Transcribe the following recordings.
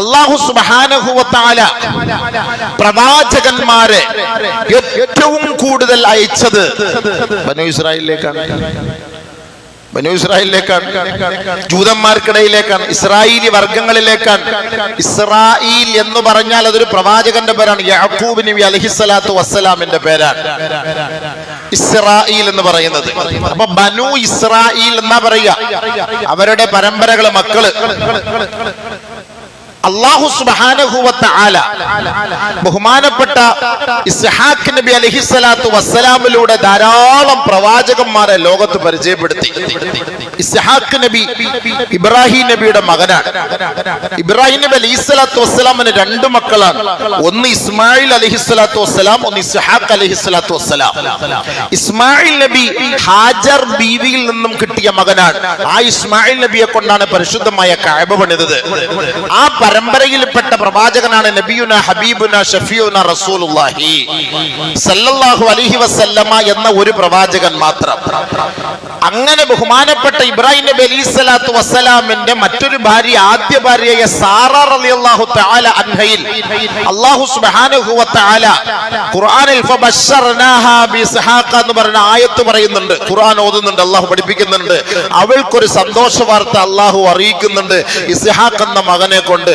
അള്ളാഹു സുബാനഹുവത്താല പ്രവാചകന്മാരെ ഏറ്റവും കൂടുതൽ അയച്ചത് ഇസ്രായേലിലേക്കാണ്. ജൂതന്മാർക്കിടയിലേക്കാണ്. ഇസ്രായേലി വർഗങ്ങളിലേക്കാണ് ഇസ്രായേൽ എന്ന് പറഞ്ഞാൽ അതൊരു പ്രവാചകന്റെ പേരാണ്. യാക്കൂബ് നബി അലഹിസ്സലാത്തു വസ്സലാമിന്റെ പേരാണ്. ഇസ്രായേൽ എന്ന് പറയുന്നത്. അപ്പൊ ബനു ഇസ്രായേൽ എന്നാ പറയുക? അവരുടെ പരമ്പരകൾ മക്കൾ. അള്ളാഹു സുബാനഹുവത്ത ആല ബഹുമാനപ്പെട്ട ഇസ്ഹാഖ് നബി അലഹിസ്സലാത്തു വസ്സലാമിലൂടെ ധാരാളം പ്രവാചകന്മാരെ ലോകത്ത് പരിചയപ്പെടുത്തി. ഇസ്ഹാഖ് നബി ഇബ്രാഹിം നബിയുടെ മകനാണ്. ഇബ്രാഹിം നബി അലഹിസ്സലാത്തു വസ്സലാമിന് രണ്ട് മക്കളാണ്. ഒന്ന് ഇസ്മായിൽ അലഹിസ്സലാത്തു വസ്സലാം ഒന്ന് ഇസ്ഹാഖ് അലഹിസ്സലാത്തു വസ്സലാം. ഇസ്മായിൽ നബി ഹാജർ ബീവിയിൽ നിന്നും കിട്ടിയ മകനാണ്. ആ ഇസ്മായിൽ നബിയെ കൊണ്ടാണ് പരിശുദ്ധമായ കഅബ പണിതത്. ആ പരമ്പരയിൽപ്പെട്ട പ്രവാചകനാണ് നബിയുന ഹബീബുന ഷഫിയുന റസൂലുള്ളാഹി. സല്ലല്ലാഹു അലൈഹി വസല്ലമ എന്ന ഒരു പ്രവാചകൻ മാത്രം. അങ്ങനെ ബഹുമാനപ്പെട്ട ഇബ്രാഹിം നബി അലൈഹി സ്വലാത്തു വസ്സലാമിന്റെ മറ്റൊരു ഭാര്യ ആദ്യ ഭാര്യയായ സാറ റളിയല്ലാഹു തആല അൻഹയിൽ അല്ലാഹു സുബ്ഹാനഹു വ തആല ഖുർആനിൽ ഫബശ്ശർനാഹാ ബിസ്ഹാഖ എന്ന് പറയുന്ന ആയത്ത് പറയുന്നുണ്ട്. ഖുർആൻ ഓതുന്നുണ്ട് അല്ലാഹു പഠിപ്പിക്കുന്നുണ്ട്. അവൾക്കൊരു സന്തോഷ വാർത്ത അല്ലാഹു അറിയിക്കുന്നുണ്ട്. ഇസ്ഹാഖ് എന്ന മകനെ കൊണ്ട്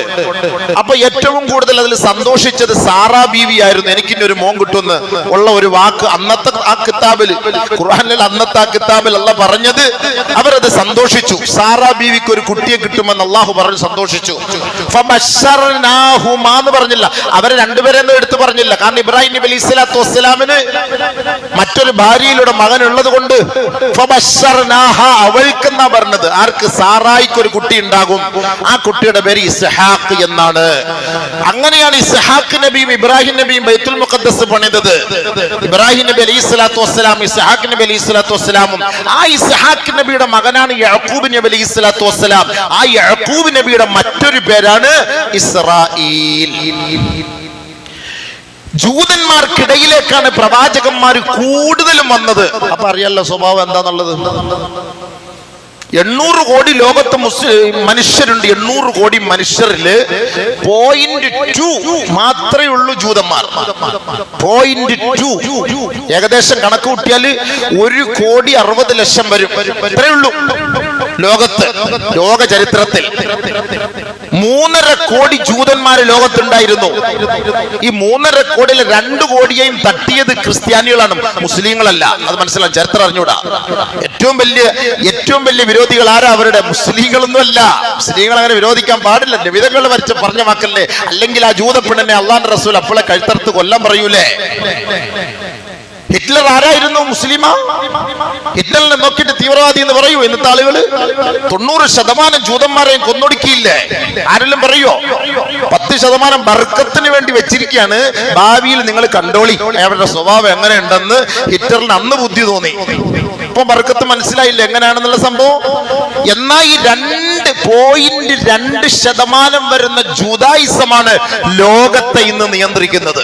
അപ്പൊ ഏറ്റവും കൂടുതൽ അതിൽ സന്തോഷിച്ചത് സാറാ ബീവി ആയിരുന്നു. എനിക്കിനി ഒരു മോൻ കിട്ടുമെന്ന്. ഉള്ള ഒരു വാക്ക് അന്നത്തെ ആ കിതാബിൽ ഖുർആനിൽ അന്നത്തെ ആ കിതാബിൽ അല്ല പറഞ്ഞത്. അവരത് സന്തോഷിച്ചു. സാറാ ബീവിക്ക് ഒരു കുട്ടിയെ കിട്ടുമെന്ന് അള്ളാഹു പറഞ്ഞു സന്തോഷിച്ചു. എന്ന് പറഞ്ഞില്ല. അവരെ രണ്ടുപേരെന്നും എടുത്തു പറഞ്ഞില്ല. കാരണം ഇബ്രാഹിം നബി അലൈഹി സ്വലാത്തു വസ്സലാമിന് മറ്റൊരു ഭാര്യയിലൂടെ മകൻ ഉള്ളത് കൊണ്ട് അവൾക്ക് അവൾക്കെന്നാ പറഞ്ഞത്. ആർക്ക് സാറായിക്ക് ഒരു കുട്ടി ഉണ്ടാകും. ആ കുട്ടിയുടെ പേര് ഇസ്ഹാഖ്. എന്നാണ്. അങ്ങനെയാണ് ഇസ്ഹാഖ് നബിയും ഇബ്രാഹിം നബിയും ബൈത്തുൽ മുഖദ്ദസ് പണിതത്. ഇബ്രാഹിം നബി അലൈഹി സ്വലാത്തു വസ്സലാം ഇസ്ഹാഖ് നബി അലൈഹി സ്വലാത്തു വസ്സലാമും. ആ ഇസ്ഹാഖ് നബിയുടെ മകനാണ് യഅഖൂബ് നബി അലൈഹി സ്വലാത്തു വസ്സലാം. ആ യഅഖൂബ് നബിയുടെ മറ്റൊരു പേരാണ് ഇസ്രായീൽ ജൂതന്മാർക്കിടയിലേക്കാണ് പ്രവാചകന്മാർ കൂടുതലും വന്നത്. അപ്പൊ അറിയാലോ സ്വഭാവം എന്താന്നുള്ളത്? എണ്ണൂറ് കോടി ലോകത്ത് മുസ്ലിം മനുഷ്യരുണ്ട്. എണ്ണൂറ് കോടി മനുഷ്യരിൽ പോയിന്റ് ടു മാത്രമേ ഉള്ളൂ ജൂതന്മാർ. പോയിന്റ് ടു ഏകദേശം കണക്ക് കൂട്ടിയാൽ ഒരു കോടി അറുപത് ലക്ഷം വരും. ഇത്രേ ഉള്ളൂ. ലോകത്ത് ലോക ചരിത്രത്തിൽ. മൂന്നര കോടി ജൂതന്മാര് ലോകത്തുണ്ടായിരുന്നു. ഈ മൂന്നര കോടിയിൽ രണ്ടു കോടിയെയും തട്ടിയത് ക്രിസ്ത്യാനികളാണ് മുസ്ലിങ്ങളല്ല. അത് മനസ്സിലാവും ചരിത്രം അറിഞ്ഞൂടാ. ഏറ്റവും വലിയ ഏറ്റവും വലിയ വിരോധികൾ ആരാ? അവരുടെ മുസ്ലിങ്ങളൊന്നും അല്ല മുസ്ലിങ്ങൾ അങ്ങനെ വിരോധിക്കാൻ പാടില്ല. വിധങ്ങൾ വരച്ച് പറഞ്ഞ വാക്കല്ലേ? അല്ലെങ്കിൽ ആ ജൂത പെണ്ണിനെ അള്ളാന്റെ റസൂൽ അപ്പോളെ കഴുത്തർത്ത് കൊല്ലം പറയൂലേ? ഹിറ്റ്ലർ ആരായിരുന്നു മുസ്ലിമ? ഹിറ്റ്ലറിനെ നോക്കിയിട്ട് തീവ്രവാദി എന്ന് പറയൂ ഇന്നത്തെ ആളുകൾ തൊണ്ണൂറ് ശതമാനം ജൂതന്മാരെയും കൊന്നൊടുക്കിയില്ലേ? ആരെല്ലാം പറയോ? പത്ത് ശതമാനം ബർക്കത്തിന് വേണ്ടി വെച്ചിരിക്കുകയാണ്. ഭാവിയിൽ നിങ്ങൾ കണ്ടോളി അവരുടെ സ്വഭാവം എങ്ങനെയുണ്ടെന്ന് ഹിറ്റ്ലറിന് അന്ന് ബുദ്ധി തോന്നി. ഇപ്പൊ ബർക്കത്ത് മനസ്സിലായില്ല എങ്ങനെയാണെന്നുള്ള സംഭവം? എന്നാ ഈ രണ്ട് പോയിന്റ് രണ്ട് ശതമാനം വരുന്ന ജൂതായുസമാണ് ലോകത്തെ ഇന്ന് നിയന്ത്രിക്കുന്നത്.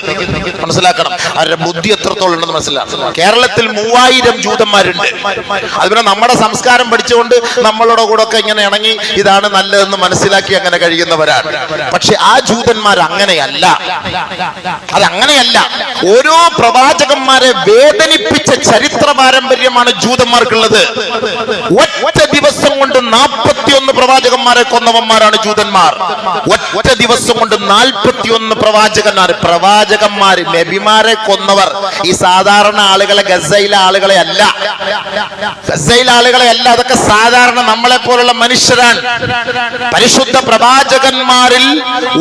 മനസ്സിലാക്കണം? അവരുടെ ബുദ്ധി എത്രത്തോളം ഉണ്ടെന്ന് മനസ്സിലാക്കണം. കേരളത്തിൽ മൂവായിരം ജൂതന്മാരുണ്ട്. അതുപോലെ നമ്മുടെ സംസ്കാരം പഠിച്ചുകൊണ്ട് നമ്മളോട് കൂടെ ഒക്കെ ഇങ്ങനെ ഇണങ്ങി ഇതാണ് നല്ലതെന്ന് മനസ്സിലാക്കി അങ്ങനെ കഴിയുന്നവരാണ്. പക്ഷെ ആ ജൂതന്മാർ അങ്ങനെയല്ല. അതങ്ങനെയല്ല. ഓരോ പ്രവാചകന്മാരെ വേദനിപ്പിച്ച ചരിത്ര പാരമ്പര്യമാണ് ജൂതന്മാർക്കുള്ളത്. ദിവസം കൊണ്ട് നാൽപ്പത്തിയൊന്ന് പ്രവാചകന്മാരെ കൊന്നവന്മാരാണ് ജൂതന്മാർ. ഒറ്റ ദിവസം കൊണ്ട് നാൽപ്പത്തിയൊന്ന് പ്രവാചകന്മാർ പ്രവാചകന്മാര് നബിമാരെ കൊന്നവർ ഈ സാധാരണ ആളുകളെ ഗസയിലെ ആളുകളെ അല്ല. ഗസയിലെ ആളുകളെ അല്ല അതൊക്കെ സാധാരണ നമ്മളെ പോലുള്ള മനുഷ്യരാണ്. പരിശുദ്ധ പ്രവാചകന്മാരിൽ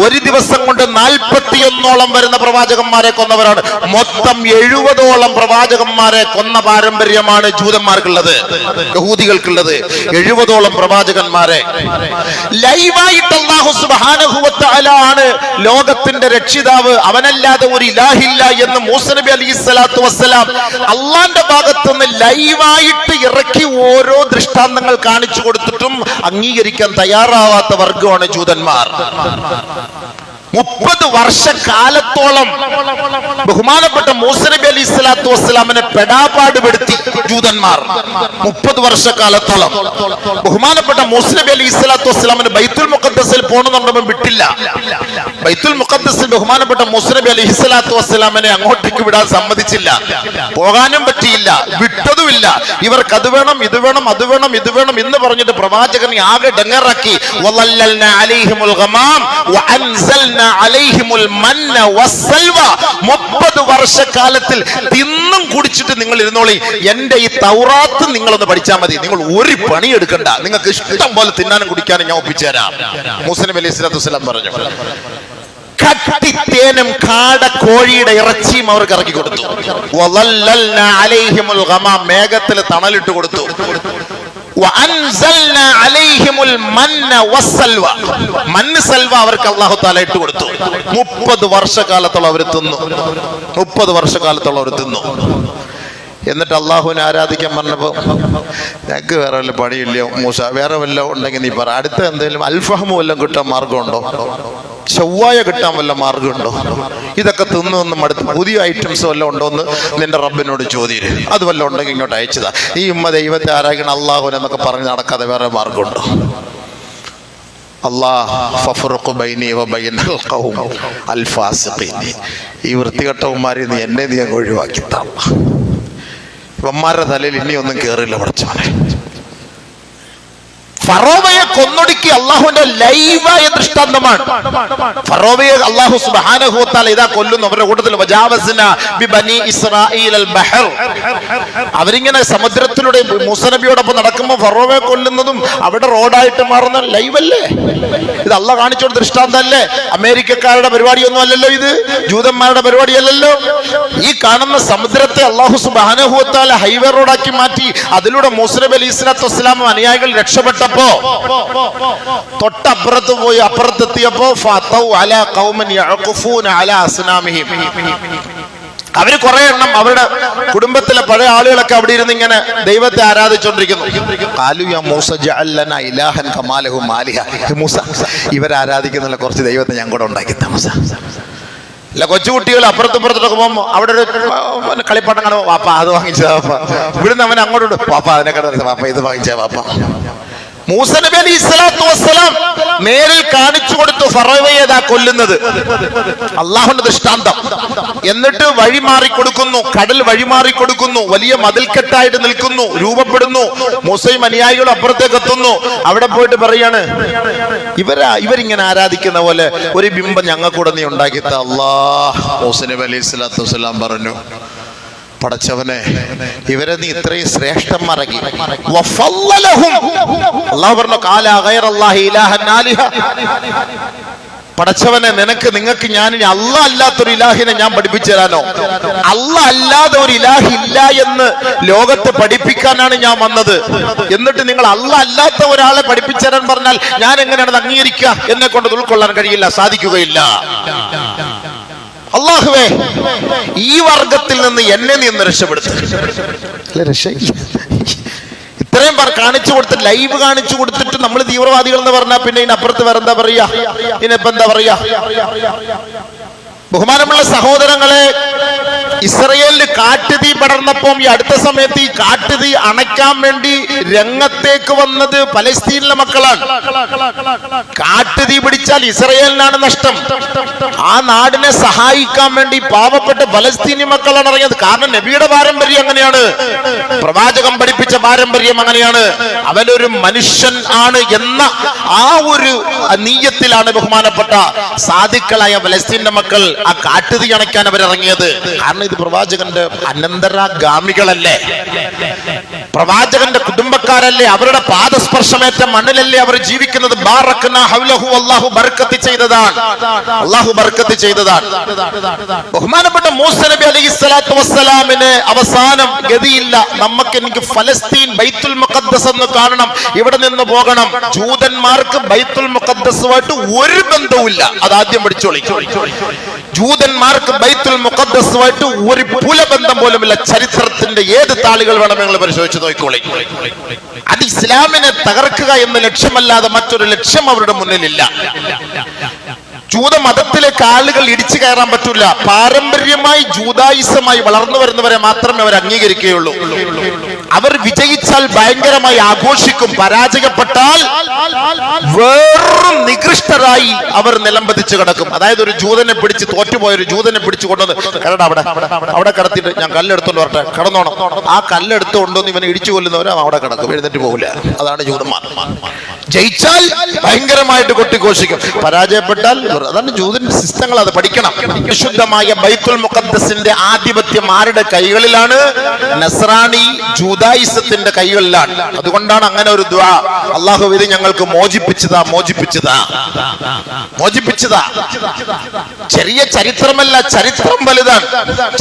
ഒരു ദിവസം കൊണ്ട് നാൽപ്പത്തിയൊന്നോളം വരുന്ന പ്രവാചകന്മാരെ കൊന്നവരാണ്. മൊത്തം എഴുപതോളം പ്രവാചകന്മാരെ കൊന്ന പാരമ്പര്യമാണ് ജൂതന്മാർക്കുള്ളത് യഹൂദികൾക്കുള്ളത്. എഴുപതോളം പ്രവാചകന്മാരെ. ലൈവായിട്ട് അള്ളാഹു ആണ് ലോകത്തിന്റെ രക്ഷിതാവ്. അവനല്ലാതെ ഒരു ഇലാഹില്ല എന്ന് മൂസ നബി അലി സ്വലാത്തു വസ്സലാം അള്ളാന്റെ ഭാഗത്തുനിന്ന് ലൈവായിട്ട് ഇറക്കി ഓരോ ദൃഷ്ടാന്തങ്ങൾ കാണിച്ചു കൊടുത്തിട്ടും അംഗീകരിക്കാൻ തയ്യാറാവാത്ത വർഗമാണ് ജൂതന്മാർ. മുപ്പത് വർഷക്കാലത്തോളം ബഹുമാനപ്പെട്ട മൂസനബി അലി സ്വലാത്തു വസ്സലാമിനെ പെടാപാട് പെടുത്തി ജൂതന്മാർ. മുപ്പത് വർഷക്കാലത്തോളം ബഹുമാനപ്പെട്ട മൂസനബി അലി ഇസ്ലാത്തു വസ്സലാമിന് ബൈത്തുൽ മുഖദ്ദസിൽ പോകണമെന്നുണ്ടെന്നും വിട്ടില്ല. ബൈത്തുൽ മുഖദ്ദസിൽ ബഹുമാനപ്പെട്ട മൂസനബി അലി ഇസ്ലാത്തു വസ്സലാമിനെ അങ്ങോട്ടേക്ക് വിടാൻ സമ്മതിച്ചില്ല. പോകാനും പറ്റിയില്ല വിട്ടതുമില്ല. ഇവർക്ക് അത് വേണം ഇത് വേണം അത് വേണം ഇത് വേണം എന്ന് പറഞ്ഞിട്ട് പ്രവാചകനെ ആകെ ഡങ്ങറാക്കി. അലൈഹിമുൽ ഗമാം അലൈഹിമുൽ മന്ന 30 വർഷക്കാലത്തിൽ തിന്നും കുടിച്ചിട്ട് നിങ്ങൾ ഇരുന്നോളി. എന്റെ ഈ തൗറാത്ത് നിങ്ങളൊന്ന് പഠിച്ചാൽ മതി. നിങ്ങൾ ഒരു പണി എടുക്കണ്ട നിങ്ങൾക്ക് ഇഷ്ടം പോലെ തിന്നാനും കുടിക്കാനും ഞാൻ ഒപ്പിച്ചുതരാം മുസ്ലിം അലൈഹി സ്വലാത്തു വസ്സലാം പറഞ്ഞു. കട്ടിത്തേനും കാട കോഴിയുടെ ഇറച്ചിയും അവർക്ക് ഇറക്കി കൊടുത്തു. മേഘത്തിൽ തണലിട്ട് കൊടുത്തു. അവർക്ക് അള്ളാഹു താല ഇട്ട് കൊടുത്തു. മുപ്പത് വർഷക്കാലത്തോളം അവർ തിന്നു. മുപ്പത് വർഷക്കാലത്തോളം അവർ തിന്നു. എന്നിട്ട് അള്ളാഹുവിനെ ആരാധിക്കാൻ പറഞ്ഞപ്പോൾ ഞങ്ങൾക്ക് വേറെ വല്ല പണിയില്ല മൂസ വേറെ വല്ല ഉണ്ടെങ്കിൽ നീ പറ. അടുത്ത എന്തെങ്കിലും അൽഫഹം വല്ലതും കിട്ടാൻ മാർഗമുണ്ടോ? ചൊവ്വായ കിട്ടാൻ വല്ല മാർഗമുണ്ടോ? ഇതൊക്കെ തിന്നു നിന്ന് മടുത്ത് പുതിയ ഐറ്റംസ് വല്ലതും ഉണ്ടോ എന്ന് നിന്റെ റബ്ബിനോട് ചോദ്യം അത് വല്ല ഉണ്ടെങ്കിൽ ഇങ്ങോട്ട് അയച്ചതാ. ഈ ഉമ്മ ദൈവത്തെ ആരാധിക്കണം അള്ളാഹുവിനെ എന്നൊക്കെ പറഞ്ഞ് നടക്കാതെ വേറെ മാർഗമുണ്ടോ? ഈ വൃത്തികെട്ടവന്മാരെ നീ എന്നെ നീ അങ്ങ് ഒഴിവാക്കി താ ഇവന്മാരുടെ തലയിൽ ഇനിയൊന്നും കേറില്ല പഠിച്ചവനെ ഫറോവയെ കൊന്നൊടുക്കി അള്ളാഹുവിന്റെ ലൈവായ ദൃഷ്ടാന്തമാണ്. ഫറോവയെ അള്ളാഹു സുബാനഹുത്താൽ ഇതാ കൊല്ലുന്നു. അവരുടെ കൂട്ടത്തിൽ അവരിങ്ങനെ സമുദ്രത്തിലൂടെ മുസനബിയോടൊപ്പം നടക്കുമ്പോൾ ഫറോവയെ കൊല്ലുന്നതും അവിടെ റോഡായിട്ട് മാറുന്ന ലൈവല്ലേ? ഇത് അള്ള കാണിച്ചോട് ദൃഷ്ടാന്തല്ലേ? അമേരിക്കക്കാരുടെ പരിപാടിയൊന്നും അല്ലല്ലോ ഇത്. ജൂതന്മാരുടെ പരിപാടിയല്ലല്ലോ. ഈ കാണുന്ന സമുദ്രത്തെ അള്ളാഹു സുബാനഹുത്താൽ ഹൈവേ റോഡാക്കി മാറ്റി അതിലൂടെ മുസ്ലിം അലി ഇസ്ലാത്തു വസ്സലാമും അനുയായികൾ രക്ഷപ്പെട്ടപ്പോ തൊട്ടപ്പുറത്ത് പോയി അപ്പുറത്തെത്തിയപ്പോ അവർ കുറെ എണ്ണം അവരുടെ കുടുംബത്തിലെ പഴയ ആളുകളൊക്കെ അവിടെ ഇരുന്ന് ഇങ്ങനെ ദൈവത്തെ ആരാധിച്ചോണ്ടിരിക്കുന്നു. ഇവർ കുറച്ച് ദൈവത്തെ ഞാൻ കൂടെ ഉണ്ടാക്കി താമസ അല്ല കൊച്ചുകുട്ടികൾ അപ്പുറത്തും ഇപ്പുറത്തൊക്കെ പോകുമ്പോൾ അവിടെ ഒരു കളിപ്പാട്ടം കാണുമ്പോൾ വാപ്പ അത് വാങ്ങിച്ചതാ വാപ്പ. ഇവിടുന്ന് അവൻ അങ്ങോട്ട് വാപ്പ അതിനെ കടന്നത് വാപ്പ ഇത് വാങ്ങിച്ചാ വാപ്പ. മൂസ നബി അലി ഇസ്ലാത്തു വസ്സലാം നേരിൽ കാണിച്ചു കൊടുത്തു ഫറോവയേതാ കൊല്ലുന്നത്. അള്ളാഹുന്റെ ദൃഷ്ടാന്തം. എന്നിട്ട് വഴിമാറി കൊടുക്കുന്നു കടൽ വഴിമാറി കൊടുക്കുന്നു വലിയ മതിൽക്കെട്ടായിട്ട് നിൽക്കുന്നു രൂപപ്പെടുന്നു മുസൈം അനുയായികൾ അപ്പുറത്തേക്ക് എത്തുന്നു. അവിടെ പോയിട്ട് പറയാണ് ഇവരാ ഇവരിങ്ങനെ ആരാധിക്കുന്ന പോലെ ഒരു ബിംബം ഞങ്ങൾക്കൂടെ നീ ഉണ്ടാക്കി അള്ളാഹ് മൂസനബി അലി ഇസ്ലാത്തു വസ്സലാം പറഞ്ഞു പടച്ചവനെ ഇവരെ നീ ഇത്രയും ശ്രേഷ്ഠന്മാരാക്കി. അള്ളാഹു പറഞ്ഞു പടച്ചവനെ നിനക്ക് നിങ്ങൾക്ക് ഞാൻ ഇനി അല്ല അല്ലാത്തൊരു ഇലാഹിനെ ഞാൻ പഠിപ്പിച്ചു തരാനോ? അല്ല അല്ലാതെ ഒരു ഇലാഹി ഇല്ല എന്ന് ലോകത്ത് പഠിപ്പിക്കാനാണ് ഞാൻ വന്നത്. എന്നിട്ട് നിങ്ങൾ അല്ല അല്ലാത്ത ഒരാളെ പഠിപ്പിച്ചു തരാൻ പറഞ്ഞാൽ ഞാൻ എങ്ങനെയാണ് അംഗീകരിക്കുക? എന്നെ കൊണ്ട് ഉൾക്കൊള്ളാൻ കഴിയില്ല സാധിക്കുകയില്ല. അള്ളാഹുവേ ഈ വർഗത്തിൽ നിന്ന് എന്നെ നീ ഒന്ന് രക്ഷപ്പെടുത്തു. ഇത്രയും പേർ കാണിച്ചു കൊടുത്ത് ലൈവ് കാണിച്ചു കൊടുത്തിട്ട് നമ്മൾ തീവ്രവാദികൾ എന്ന് പറഞ്ഞാൽ പിന്നെ ഇതിനപ്പുറത്ത് വേറെ എന്താ പറയാ? ഇതിനിപ്പോ എന്താ പറയാ? ബഹുമാനമുള്ള സഹോദരങ്ങളെ ഇസ്രയേലിൽ കാട്ടുതീ പടർന്നപ്പം ഈ അടുത്ത സമയത്ത് ഈ കാട്ടുതീ അണയ്ക്കാൻ വേണ്ടി രംഗത്തേക്ക് വന്നത് പലസ്തീനിലെ മക്കളാണ്. കാട്ടുതീ പിടിച്ചാൽ ഇസ്രയേലിനാണ് നഷ്ടം. ആ നാടിനെ സഹായിക്കാൻ വേണ്ടി പാവപ്പെട്ട പലസ്തീനി മക്കളാണ് ഇറങ്ങിയത്. കാരണം നബിയുടെ പാരമ്പര്യം അങ്ങനെയാണ്. പ്രവാചകം പഠിപ്പിച്ച പാരമ്പര്യം അങ്ങനെയാണ്. അവനൊരു മനുഷ്യൻ ആണ് എന്ന ആ ഒരു നീയത്തിലാണ് ബഹുമാനപ്പെട്ട സാധുക്കളായ പലസ്തീന്റെ മക്കൾ ആ കാട്ടുതീ അണയ്ക്കാൻ അവരിറങ്ങിയത്. കാരണം ഇത് പ്രവാചകന്റെ അനന്തരാഗാമികളല്ലേ? പ്രവാചകന്റെ കുടുംബക്കാരല്ലേ? അവരുടെ പാദസ്പർശമേറ്റ മണ്ണിലല്ലേ അവർ ജീവിക്കുന്നത്? ബർക്കത്ത് ചെയ്തതാണ്. ബർക്കത്ത് ചെയ്തതാണ്. ബഹുമാനപ്പെട്ട മൂസ നബി അലൈഹി സ്വലാത്തു വസ്സലാമിന് അവസാനം ഗതിയില്ല. നമുക്ക് എനിക്ക് ഫലസ്തീൻ ബൈത്തുൽ മുഖദ്ദസ് എന്ന് കാണണം. ഇവിടെ നിന്ന് പോകണം. ജൂതന്മാർക്ക് ബൈത്തുൽ മുഖദ്ദസുമായിട്ട് ഒരു ബന്ധവുമില്ല. അത് ആദ്യം പഠിച്ചോളി. ജൂതന്മാർക്ക് ബൈത്തുൽ മുഖദ്ദസുമായിട്ട് ഒരു പുലബന്ധം പോലുമില്ല. ചരിത്രത്തിന്റെ ഏത് താളുകൾ വേണം നിങ്ങൾ പരിശോധിച്ച് നോക്കിക്കോളി. അത് ഇസ്ലാമിനെ തകർക്കുക എന്ന ലക്ഷ്യമല്ലാതെ മറ്റൊരു ലക്ഷ്യം അവരുടെ മുന്നിലില്ല. ജൂത മതത്തിലേക്ക് ആളുകൾ ഇടിച്ചു കയറാൻ പറ്റൂല. പാരമ്പര്യമായി ജൂതായുസമായി വളർന്നു വരുന്നവരെ മാത്രമേ അവർ അംഗീകരിക്കുകയുള്ളൂ. അവർ വിജയിച്ചാൽ ഭയങ്കരമായി ആഘോഷിക്കും. പരാജയപ്പെട്ടാൽ വേറും നികൃഷ്ടരായി അവർ നിലംപതിച്ച് കിടക്കും. അതായത് ഒരു ജൂതനെ പിടിച്ച് തോറ്റുപോയ ഒരു ജൂതനെ പിടിച്ചു കൊണ്ടുവന്ന് കരട അവിടെ. അവിടെ കിടത്തിട്ട് ഞാൻ കല്ലെടുത്തോണ്ട് വരട്ടെ. കടന്നോണം. ആ കല്ലെടുത്ത് കൊണ്ടുവന്ന് ഇവനെ ഇടിച്ചു കൊല്ലുന്നവരും അവിടെ കിടക്കും. എഴുന്നേറ്റ് പോകില്ല അതാണ് ജൂതന്മാർ. ജയിച്ചാൽ ഭയങ്കരമായിട്ട് കൊട്ടിഘോഷിക്കും. പരാജയപ്പെട്ടാൽ അതാണ് ജൂതന്റെ സിസ്റ്റങ്ങൾ. അത് പഠിക്കണം. വിശുദ്ധമായ ബൈത്തുൽ മുഖദ്ദസിന്റെ ആധിപത്യം ആരുടെ കൈകളിലാണ്? നസ്രാണി ജൂതായിസത്തിന്റെ കൈകളിലാണ്. അതുകൊണ്ടാണ് അങ്ങനെ ഒരു ദ്വാ. അള്ളാഹു ഇത് ഞങ്ങൾക്ക് മോചിപ്പിച്ചതാ മോചിപ്പിച്ചതാ. മോചിപ്പിച്ചതാ. ചെറിയ ചരിത്രമല്ല ചരിത്രം വലുതാണ്.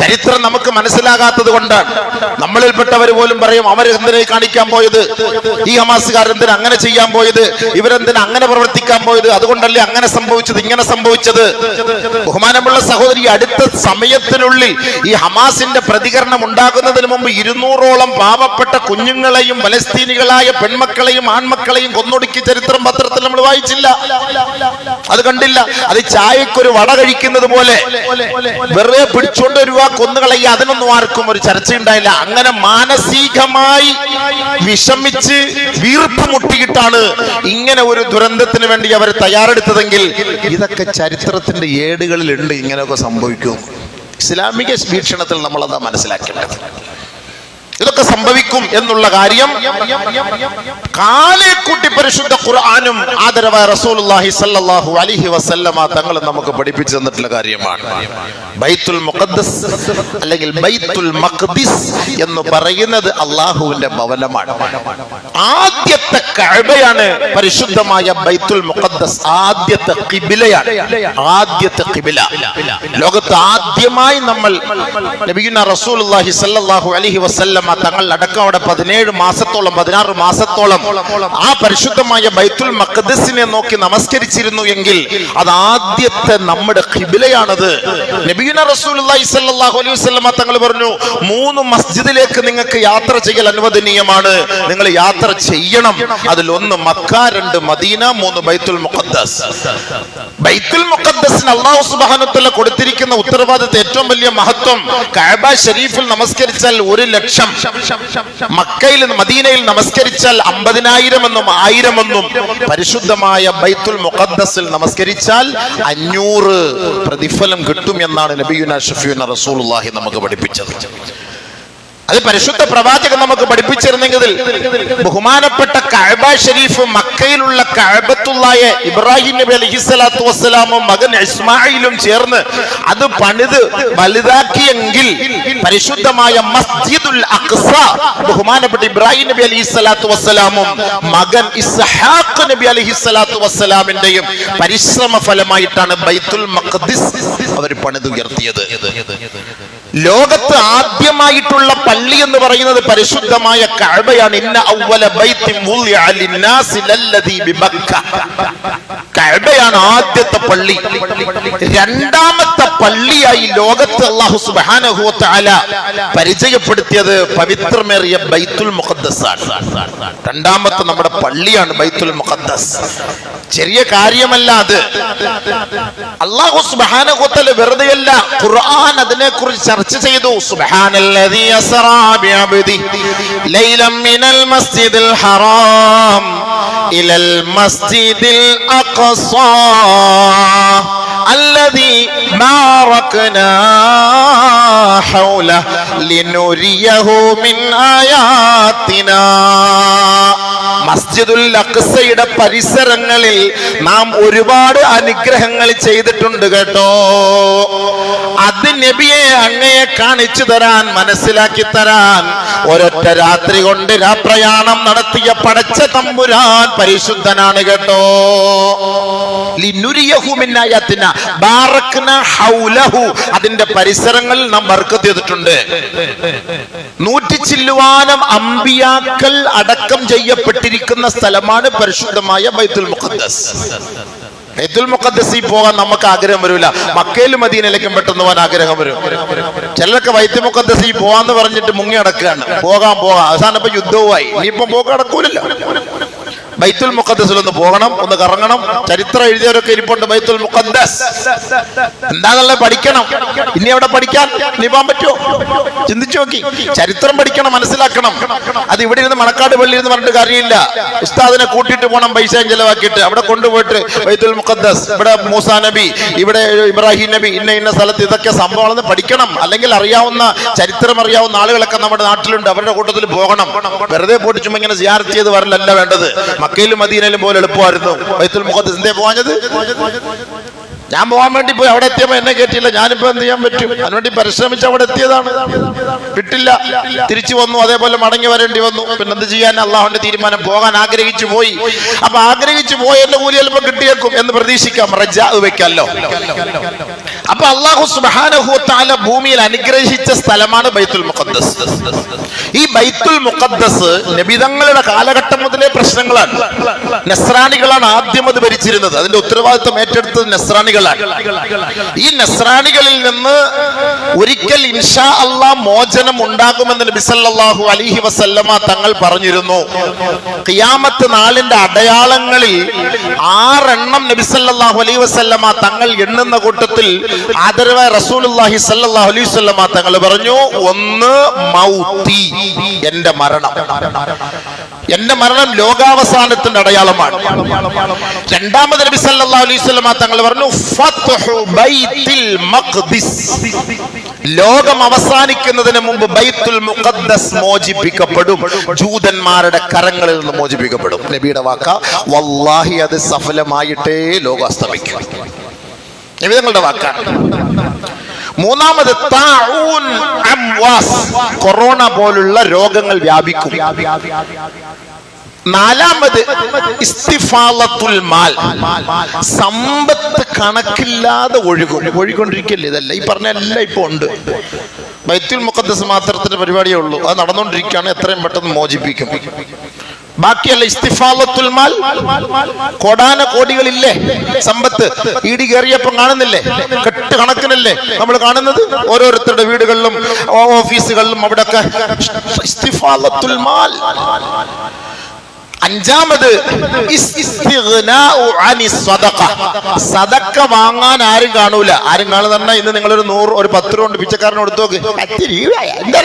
ചരിത്രം നമുക്ക് മനസ്സിലാകാത്തത് കൊണ്ടാണ്. നമ്മളിൽപ്പെട്ടവർ പോലും പറയും അവർ എന്തിനെ കാണിക്കാൻ പോയത്? ഈ ഹമാസുകാർ എന്തിനാ അങ്ങനെ ചെയ്യാൻ പോയത്? ഇവരെന്തിനാ അങ്ങനെ പ്രവർത്തിക്കാൻ പോയത്? അതുകൊണ്ടല്ലേ അങ്ങനെ സംഭവിച്ചത് ഇങ്ങനെ സംഭവിച്ചത്? ബഹുമാനമുള്ള സഹോദരി അടുത്ത സമയത്തിനുള്ളിൽ ഈ ഹമാസിന്റെ പ്രതികരണം ഉണ്ടാകുന്നതിന് മുമ്പ് ഇരുന്നൂറോളം പാവപ്പെട്ട കുഞ്ഞുങ്ങളെയും ഫലസ്തീനികളായ പെൺമക്കളെയും ആൺമക്കളെയും കൊന്നൊടുക്കി ചരിത്രം പത്രത്തിൽ നമ്മൾ വായിച്ചില്ല. അത് കണ്ടില്ല. അത് ചായക്കൊരു വട കഴിക്കുന്നത് പോലെ വെറുതെ പിടിച്ചോണ്ട് വരുക കൊന്നുകളയ്യ അതിനൊന്നും ആർക്കും ഒരു ചർച്ചയുണ്ടായില്ല. അങ്ങനെ മാനസികമായി വിഷമിച്ച് വീർപ്പ് മുട്ടിയിട്ടാണ് ഇങ്ങനെ ഒരു ദുരന്തത്തിന് വേണ്ടി അവർ തയ്യാറെടുത്തതെങ്കിൽ ഇതൊക്കെ ചരിത്രത്തിന്റെ ഏടുകളിലുണ്ട് ഇങ്ങനെയൊക്കെ സംഭവിക്കും. ഇസ്ലാമിക വീക്ഷണത്തിൽ നമ്മളതാ മനസ്സിലാക്കേണ്ടത്. ഇതൊക്കെ സംഭവിക്കും എന്നുള്ള കാര്യം കാലേക്കൂട്ടി പരിശുദ്ധ ഖുർആാനും ആദരവായ റസൂലുള്ളാഹി സല്ലല്ലാഹു അലൈഹി വസല്ലമ തങ്ങൾ നമുക്ക് പഠിപ്പിച്ചു തന്നിട്ടുള്ള കാര്യമാണ്. ബൈത്തുൽ മുഖദ്ദസ് അല്ലെങ്കിൽ ബൈത്തുൽ മഖ്ദിസ് എന്ന് പറയുന്നത് അള്ളാഹുവിന്റെ ഭവനമാണ്. ആദ്യത്തെ കഅബയാണ് പരിശുദ്ധമായ ബൈത്തുൽ മുഖദ്ദസ്. ആദ്യത്തെ കിബിലയാണ് ആദ്യത്തെ കിബില ലോകത്ത് ആദ്യമായി നമ്മൾ നബിയുന റസൂലുള്ളാഹി സല്ലല്ലാഹു അലൈഹി വസല്ലമ തങ്ങൾ അടക്കം അവിടെ പതിനേഴ് മാസത്തോളം പതിനാറ് മാസത്തോളം ആ പരിശുദ്ധമായ ബൈത്തുൽ മക്കദസിനെ നോക്കി നമസ്കരിച്ചിരുന്നു എങ്കിൽ അത് ആദ്യത്തെ നമ്മുടെ ഖിബിലയാണത്. അലൈഹി തങ്ങൾ പറഞ്ഞു മൂന്ന് മസ്ജിദിലേക്ക് നിങ്ങൾക്ക് യാത്ര ചെയ്യൽ അനുവദനീയമാണ്. നിങ്ങൾ യാത്ര ചെയ്യണം. അതിൽ ഒന്ന് മക്ക രണ്ട് മദീന മൂന്ന് ബൈത്തുൽ മുഖദ്ദസ്. ബൈത്തുൽ മുഖദ്ദസിന് അള്ളാഹു സുബ്ഹാനഹു കൊടുത്തിരിക്കുന്ന ഉത്തരവാദിത്വം ഏറ്റവും വലിയ മഹത്വം കഅബ ഷെരീഫിൽ നമസ്കരിച്ചാൽ ഒരു ലക്ഷം. മക്കയിൽ മദീനയിൽ നമസ്കരിച്ചാൽ അമ്പതിനായിരം എന്നും ആയിരം എന്നും പരിശുദ്ധമായ ബൈത്തുൽ മുഖദ്ദസിൽ നമസ്കരിച്ചാൽ അഞ്ഞൂറ് പ്രതിഫലം കിട്ടും എന്നാണ് നബിയുന ഷഫീന റസൂലുള്ളാഹി നമുക്ക് പഠിപ്പിച്ചത്. അത് പരിശുദ്ധ പ്രവാചകൻ നമുക്ക് പഠിപ്പിച്ചിരുന്നെങ്കിൽ ബഹുമാനപ്പെട്ട കഅബ ഷരീഫ് മക്കയിലുള്ള കഅബത്തുള്ളായ ഇബ്രാഹിം നബി അലൈഹിസ്സലാത്തു വസ്സലാമും മകൻ ഇസ്മായിലും ചേർന്ന് അത് പണിത് വലുതാക്കിയെങ്കിൽ പരിശുദ്ധമായ മസ്ജിദുൽ അഖ്സ ബഹുമാനപ്പെട്ട ഇബ്രാഹിം നബി അലൈഹിസ്സലാത്തു വസ്സലാമും മകൻ ഇസ്ഹാഖ് നബി അലൈഹിസ്സലാത്തു വസ്സലാമിന്റെയും പരിശ്രമ ഫലമായിട്ടാണ് ബൈത്തുൽ മഖ്ദിസ് അവർ പണിതുയർത്തിയത്. ലോകത്ത് ആദ്യമായിട്ടുള്ള പള്ളി എന്ന് പറയുന്നത് പരിശുദ്ധമായ കഅബയാണ്. ഇന്ന ബിബക്ക കഅബയാണ് ആദ്യത്തെ പള്ളി. രണ്ടാമത്തെ പള്ളിയായി ലോകത്ത് അള്ളാഹു സുബ്ഹാനഹു തആല പരിചയപ്പെടുത്തിയത് പവിത്രമേറിയ ബൈത്തുൽ മുഖദ്ദസ് ആണ്. രണ്ടാമത്തെ നമ്മുടെ പള്ളിയാണ് ബൈത്തുൽ മുഖദ്ദസ്. ചെറിയ കാര്യമല്ല അത്. അള്ളാഹു സുബ്ഹാനഹു തആല വെറുതെയല്ല ഖുർആൻ അതിനെക്കുറിച്ച് ചർച്ച ചെയ്തു. സുബ്ഹാനല്ലദീ അസ്റാ ബിഅബ്ദി ലൈലം മിനൽ മസ്ജിദിൽ ഹറാം ഇലൽ മസ്ജിദിൽ അഖ്സാ الذي باركنا حوله لنريه من آياتنا മസ്ജിദുൽ അക്സയുടെ പരിസരങ്ങളിൽ നാം ഒരുപാട് അനുഗ്രഹങ്ങൾ ചെയ്തിട്ടുണ്ട് കേട്ടോ അത് നബിയെ അങ്ങയെ കാണിച്ചു തരാൻ മനസ്സിലാക്കി തരാൻ. ഒരൊറ്റ രാത്രി കൊണ്ട് രാപ്രയാണം നടത്തിയ പടച്ച തമ്പുരാൻ പരിശുദ്ധനാണ് കേട്ടോ. അതിന്റെ പരിസരങ്ങളിൽ നാം ബർക്കത്ത് ചെയ്തിട്ടുണ്ട്. നൂറ്റി ചില്ലുവാനം അമ്പിയാക്കൾ അടക്കം ചെയ്യപ്പെട്ടിരിക്കുന്ന സ്ഥലമാണ് പരിശുദ്ധമായ ബൈത്തുൽ മുഖദ്ദസ്. ബൈത്തുൽ മുഖദ്ദസിൽ പോകാൻ നമുക്ക് ആഗ്രഹം വരില്ല മക്കയിൽ മദീനയിലേക്കും പെട്ടെന്ന് പോകാൻ ആഗ്രഹം വരും. ചിലരൊക്കെ ബൈത്തുൽ മുഖദ്ദസിൽ പോവാന്ന് പറഞ്ഞിട്ട് മുങ്ങി അടക്കുകയാണ് പോകാൻ പോകാം. അവസാനം ഇപ്പൊ യുദ്ധവുമായി. ഇനിയിപ്പം പോക്ക് നടക്കൂലല്ലോ. ബൈത്തുൽ മുഖദ്ദസിൽ ഒന്ന് പോകണം ഒന്ന് കറങ്ങണം. ചരിത്രം എഴുതിയവരൊക്കെ ഇരിപ്പുണ്ട്. ബൈത്തുൽ മുഖദ്ദസ്. എന്താണെന്നുള്ള പഠിക്കണം? ഇനി അവിടെ പഠിക്കാൻ? പോകാൻ പറ്റുമോ? ചിന്തിച്ചു നോക്കി. ചരിത്രം പഠിക്കണം മനസ്സിലാക്കണം. അത് ഇവിടെ ഇരുന്ന് മണക്കാട് പള്ളി ഇരുന്ന് പറഞ്ഞിട്ട് കാര്യമില്ല. ഉസ്താദിനെ കൂട്ടിയിട്ട് പോകണം പൈസ ചെലവാക്കിയിട്ട്. അവിടെ കൊണ്ടുപോയിട്ട് ബൈത്തുൽ മുഖദ്ദസ് ഇവിടെ മൂസ നബി ഇവിടെ ഇബ്രാഹിം നബി ഇന്ന ഇന്ന സ്ഥലത്ത് ഇതൊക്കെ സംഭവങ്ങളെന്ന് പഠിക്കണം. അല്ലെങ്കിൽ അറിയാവുന്ന ചരിത്രം അറിയാവുന്ന ആളുകളൊക്കെ നമ്മുടെ നാട്ടിലുണ്ട്. അവരുടെ കൂട്ടത്തിൽ പോകണം. വെറുതെ പോയിട്ട് ചുമ്മാ ഇങ്ങനെ സിയാർത്ത് ചെയ്ത് വരലല്ല വേണ്ടത്. മക്കയിലും മദീനയിലും പോലെ എളുപ്പമായിരുന്നു. ബൈത്തുൽ മുഖദ്ദസ് എന്തേ പോകാഞ്ഞത് ഞാൻ പോകാൻ വേണ്ടി പോയി. അവിടെ എത്തിയപ്പോ എന്നെ കേട്ടില്ല ഞാനിപ്പോ എന്ത് ചെയ്യാൻ പറ്റും? അതിനുവേണ്ടി പരിശ്രമിച്ച് അവിടെ എത്തിയതാണ്. വിട്ടില്ല. തിരിച്ചു വന്നു. അതേപോലെ മടങ്ങി വരേണ്ടി വന്നു. പിന്നെ എന്ത് ചെയ്യാൻ? അള്ളാഹുന്റെ തീരുമാനം പോകാൻ ആഗ്രഹിച്ചു പോയി. അപ്പൊ ആഗ്രഹിച്ചു പോയി എന്റെ കൂലി ചിലപ്പോ കിട്ടിയേക്കും എന്ന് പ്രതീക്ഷിക്കാം. റജ വെക്കല്ലോ. അപ്പൊ അള്ളാഹു സുബാനഹുത്താല ഭൂമിയിൽ അനുഗ്രഹിച്ച സ്ഥലമാണ് ബൈത്തുൽ മുഖദ്ദസ്. ഈ ബൈത്തുൽ മുഖദ്ദസ് നബിതങ്ങളുടെ കാലഘട്ടം മുതലേ പ്രശ്നങ്ങളാണ്. നസ്രാണികളാണ് ആദ്യം അത് ഭരിച്ചിരുന്നത്. അതിന്റെ ഉത്തരവാദിത്വം ഏറ്റെടുത്തത് നസ്രാണികളാണ്. ഈ നസ്രാണികളിൽ നിന്ന് ഒരിക്കൽ ഇൻഷാ അള്ളാ മോചനം ഉണ്ടാകുമെന്ന് നബിസല്ലാഹു അലിഹി വസല്ലമ തങ്ങൾ പറഞ്ഞിരുന്നു. കിയാമത്ത് നാളിന്റെ അടയാളങ്ങളിൽ ആറെണ്ണം നബിസല്ലാഹു അലൈഹി വസല്ലമ തങ്ങൾ എണ്ണുന്ന കൂട്ടത്തിൽ ആദരവായ റസൂലുള്ളാഹി സല്ലല്ലാഹു അലൈഹി വസല്ലം തങ്ങൾ പറഞ്ഞു ഒന്ന് മൗത്തി എന്റെ മരണം. എന്റെ മരണം ലോകാവസാനത്തിന്റെ അടയാളമാണ്. രണ്ടാമത് നബി സല്ലല്ലാഹു അലൈഹി വസല്ലം തങ്ങൾ പറഞ്ഞു ഫത്ഹു ബൈത്തിൽ മഖ്ദിസ്. ലോകം അവസാനിക്കുന്നതിന് മുമ്പ് ബൈത്തുൽ മുഖദ്ദസ് മോചിപ്പിക്കപ്പെടും. ജൂതന്മാരുടെ കരങ്ങളിൽ നിന്ന് മോചിപ്പിക്കപ്പെടും. നബിയുടെ വാക്ക വല്ലാഹി അത് സഫലമായിട്ടേ ലോകം അസ്തമിക്കും നബിതങ്ങളുടെ വാക്കാണ്. മൂന്നാമത് കൊറോണ പോലുള്ള രോഗങ്ങൾ വ്യാപിക്കും. നാലാമത് മാൽ. സമ്പത്ത് കണക്കില്ലാതെ ഒഴുകും. ഒഴുകൊണ്ടിരിക്കല്ലേ ഇതല്ല? ഈ പറഞ്ഞ എല്ലാം ഇപ്പൊ ഉണ്ട്. ബൈത്തുൽ മുഖദ്ദസ് മാത്രത്തിന്റെ പരിപാടിയേ ഉള്ളൂ. അത് നടന്നുകൊണ്ടിരിക്കുകയാണ്. എത്രയും പെട്ടെന്ന് മോചിപ്പിക്കും. ബാക്കിയല്ല ഇസ്തിഫാലത്തുൽ മാൽ കോടാന കോടികളില്ലേ സമ്പത്ത്? ഇടി കയറിയപ്പം കാണുന്നില്ലേ? കെട്ട് കണക്കിനല്ലേ നമ്മൾ കാണുന്നത്? ഓരോരുത്തരുടെ വീടുകളിലും ഓഫീസുകളിലും അവിടെയൊക്കെ ഇസ്തിഫാലത്തുൽ മാൽ. അഞ്ചാമത്. സദക്ക വാങ്ങാൻ ആരും കാണൂല. ആരും കാണുന്ന ഇന്ന് നിങ്ങളൊരു നൂറ് ഒരു പത്ത് രൂപ കൊണ്ട് പിച്ചക്കാരനെ കൊടുത്തു നോക്ക്. പത്ത് രൂപ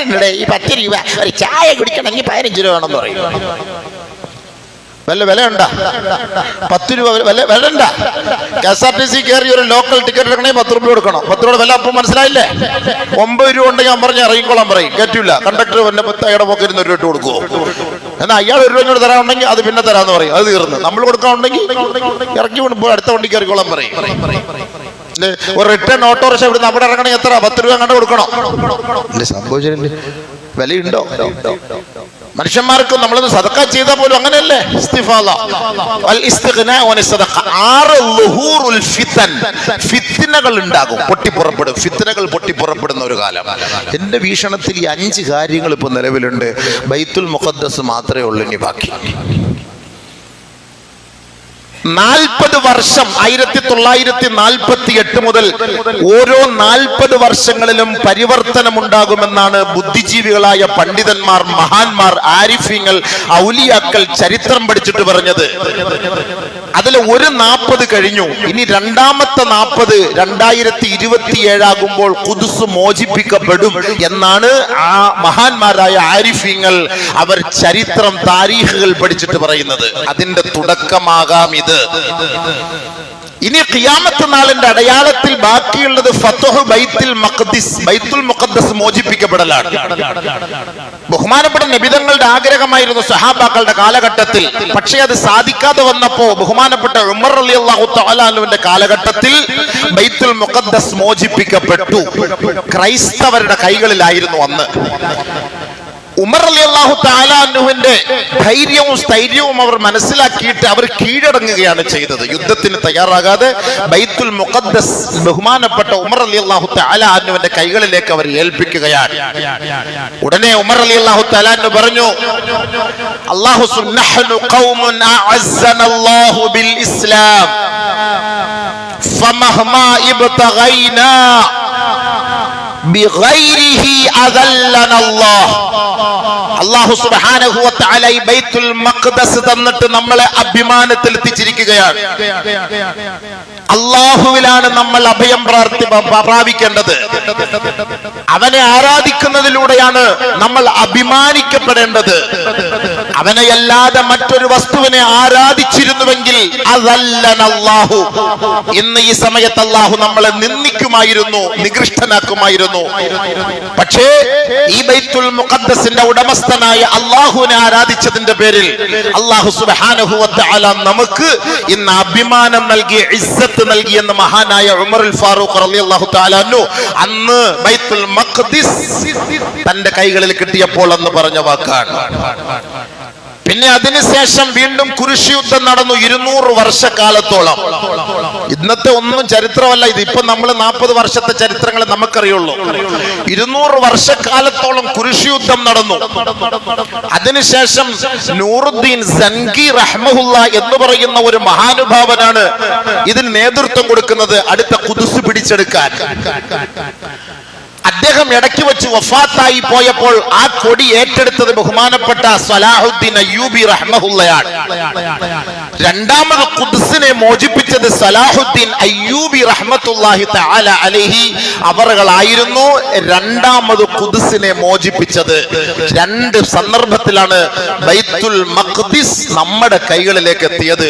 എന്താ ഈ പത്ത് രൂപ ഒരു ചായ കുടിക്കണമെങ്കിൽ പതിനഞ്ച് രൂപ വേണമെന്ന് പറയും. വല്ല വില ഉണ്ടാ പത്ത് രൂപ വില വില ഉണ്ടാ K S R T C കയറി ഒരു ലോക്കൽ ടിക്കറ്റ് എടുക്കണമെങ്കിൽ പത്ത് രൂപ കൊടുക്കണം. പത്ത് രൂപ വില അപ്പം മനസ്സിലായില്ലേ? ഒമ്പത് രൂപ ഉണ്ടെങ്കിൽ ഞാൻ പറഞ്ഞ് ഇറങ്ങിക്കോളാൻ പറയും. കേട്ടില്ല കണ്ടക്ടർ എന്നെ അയാളുടെ പോക്കിൽ ഇരുന്ന് ഒരു രൂപ കൊടുക്കുമോ എന്നാൽ അയാൾ ഒരു രൂപ തരാനുണ്ടെങ്കിൽ അത് പിന്നെ തരാന്ന് പറയും. അത് തീർന്നു. നമ്മൾ കൊടുക്കാനുണ്ടെങ്കിൽ ഇറക്കി വിടുമ്പോൾ അടുത്ത വണ്ടി ഇറങ്ങിക്കോളാൻ പറയും? ഒരു റിട്ടേൺ ഓട്ടോറിക്ഷ ഇവിടുന്ന് അവിടെ ഇറങ്ങണമെങ്കിൽ എത്ര? പത്ത് രൂപ കണ്ട് കൊടുക്കണം? സംഭവിച്ചിട്ടുണ്ട്. വിലയുണ്ടോ? മനുഷ്യന്മാർക്ക് നമ്മൾ സദക്ക ചെയ്താൽ പോലും അങ്ങനെയല്ലേ. ഫിത്നകൾ ഉണ്ടാകും. പൊട്ടിപ്പുറപ്പെടും. ഫിത്തനകൾ പൊട്ടിപ്പുറപ്പെടുന്ന ഒരു കാലം. എന്റെ വീക്ഷണത്തിൽ ഈ അഞ്ച് കാര്യങ്ങൾ ഇപ്പൊ നിലവിലുണ്ട്. ബൈത്തുൽ മുഖദ്ദസ് മാത്രമേ ഉള്ളൂ ഇനി ബാക്കി. നാൽപ്പത് വർഷം ആയിരത്തി തൊള്ളായിരത്തി നാൽപ്പത്തി എട്ട് മുതൽ ഓരോ നാൽപ്പത് വർഷങ്ങളിലും പരിവർത്തനമുണ്ടാകുമെന്നാണ് ബുദ്ധിജീവികളായ പണ്ഡിതന്മാർ മഹാന്മാർ ആരിഫ്യങ്ങൾ ഔലിയാക്കൾ ചരിത്രം പഠിച്ചിട്ട് പറഞ്ഞത്. അതിൽ ഒരു നാൽപ്പത് കഴിഞ്ഞു. ഇനി രണ്ടാമത്തെ നാൽപ്പത് രണ്ടായിരത്തി ഇരുപത്തി ഏഴാകുമ്പോൾ കുതുസ് മോചിപ്പിക്കപ്പെടും എന്നാണ് ആ മഹാന്മാരായ ആരിഫ്യങ്ങൾ അവർ ചരിത്രം താരീഖുകൾ പഠിച്ചിട്ട് പറയുന്നത്. അതിന്റെ തുടക്കമാകാം ഇത്. ഇനി ഖിയാമത്ത് നാളിന്റെ അടയാളത്തിൽ ബാക്കിയുള്ളത് ഫത്തുഹ് ബൈത്തുൽ മഖ്ദിസ് ബൈത്തുൽ മുഖദ്ദസ് മോചിപ്പിക്കപ്പെടലാണ്. ബഹുമാനപ്പെട്ട നബിതങ്ങളുടെ ആഗ്രഹമായിരുന്നു സഹാബാക്കളുടെ കാലഘട്ടത്തിൽ. പക്ഷേ അത് സാധിക്കാതെ വന്നപ്പോ ബഹുമാനപ്പെട്ട ഉമർ അലി അള്ളാഹു തലാലുവിന്റെ കാലഘട്ടത്തിൽ ബൈത്തുൽ മുഖദ്ദസ് മോചിപ്പിക്കപ്പെട്ടു. ക്രൈസ്തവരുടെ കൈകളിലായിരുന്നു അന്ന്. ഉമർ അലി അള്ളാഹു താലാനുവിന്റെ ധൈര്യവും സ്ഥൈര്യവും അവർ മനസ്സിലാക്കിയിട്ട് അവർ കീഴടങ്ങുകയാണ് ചെയ്തത്. യുദ്ധത്തിന് തയ്യാറാകാതെ ബൈത്തുൽ മുഖദ്ദസ് ബഹുമാനപ്പെട്ട ഉമർ അലി അള്ളാഹു താലാനുവിന്റെ കൈകളിലേക്ക് അവർ ഏൽപ്പിക്കുകയാണ്. ഉടനെ ഉമർ അലി അള്ളാഹു താലാനു പറഞ്ഞു അള്ളാഹു ഇസ്ലാം ബൈത്തുൽ മഖ്ദസ് തന്നിട്ട് നമ്മളെ അഭിമാനത്തിൽ എത്തിച്ചിരിക്കുകയാണ് അള്ളാഹുവിലാണ് നമ്മൾ അഭയം പ്രാർത്ഥി പ്രാപിക്കേണ്ടത്. അവനെ ആരാധിക്കുന്നതിലൂടെയാണ് നമ്മൾ അഭിമാനിക്കപ്പെടേണ്ടത്. അവനെയല്ലാതെ മറ്റൊരു വസ്തുവിനെ ആരാധിച്ചിരുന്നുവെങ്കിൽ അതല്ലൻ അള്ളാഹു ഇന്ന് ഈ സമയത്ത് അള്ളാഹു നമ്മളെ നിന്ദിക്കുമായിരുന്നു നികൃഷ്ടനാക്കുമായിരുന്നു. പക്ഷേ ഈ ബൈത്തുൽ മുഖദ്ദസിന്റെ ഉടമസ്ഥനായ അള്ളാഹുവിനെ ആരാധിച്ചതിന്റെ പേരിൽ അള്ളാഹു തആല നമുക്ക് ഇന്ന് അഭിമാനം നൽകി ഇസ്സത്ത് നൽകി എന്ന് മഹാനായ ഉമറുൽ ഫാറൂഖ് റളിയല്ലാഹു തആല അന്നു അന്ന് ബൈത്തുൽ മഖ്ദിസ് തന്റെ കൈകളിൽ കിട്ടിയപ്പോൾ എന്ന് പറഞ്ഞ വാക്കാണ്. പിന്നെ അതിനുശേഷം വീണ്ടും കുരിശ് യുദ്ധം നടന്നു ഇരുന്നൂറ് വർഷക്കാലത്തോളം. ഇന്നത്തെ ഒന്നും ചരിത്രമല്ല ഇത്. ഇപ്പൊ നമ്മൾ നാൽപ്പത് വർഷത്തെ ചരിത്രങ്ങൾ നമുക്കറിയുള്ളൂ. ഇരുന്നൂറ് വർഷക്കാലത്തോളം കുരിശ് യുദ്ധം നടന്നു. അതിനുശേഷം നൂറുദ്ദീൻ സൻഗി റഹ്മുല്ല എന്ന് പറയുന്ന ഒരു മഹാനുഭാവനാണ് ഇതിന് നേതൃത്വം കൊടുക്കുന്നത് അടുത്ത കുതിസ് പിടിച്ചെടുക്കാൻ. അദ്ദേഹം ഇടയ്ക്ക് വെച്ച് വഫാത്തായി പോയപ്പോൾ ആ കൊടി ഏറ്റെടുത്തത് ബഹുമാനപ്പെട്ട സലാഹുദ്ദീൻ അയ്യൂബി റഹ്മഹുല്ലയാണ് രണ്ടാമത് കുദ്സിനെ മോചിപ്പിച്ചത് സലാഹുദ്ദീൻ അയ്യൂബി റഹ്മത്തുല്ലാഹി തആല അലൈഹി അവറുകളായിരുന്നു രണ്ടാമത് കുദ്സിനെ മോചിപ്പിച്ചത്. രണ്ട് സന്ദർഭത്തിലാണ് ബൈത്തുൽ മഖ്ദിസ് നമ്മുടെ കൈകളിലേക്ക് എത്തിയത്.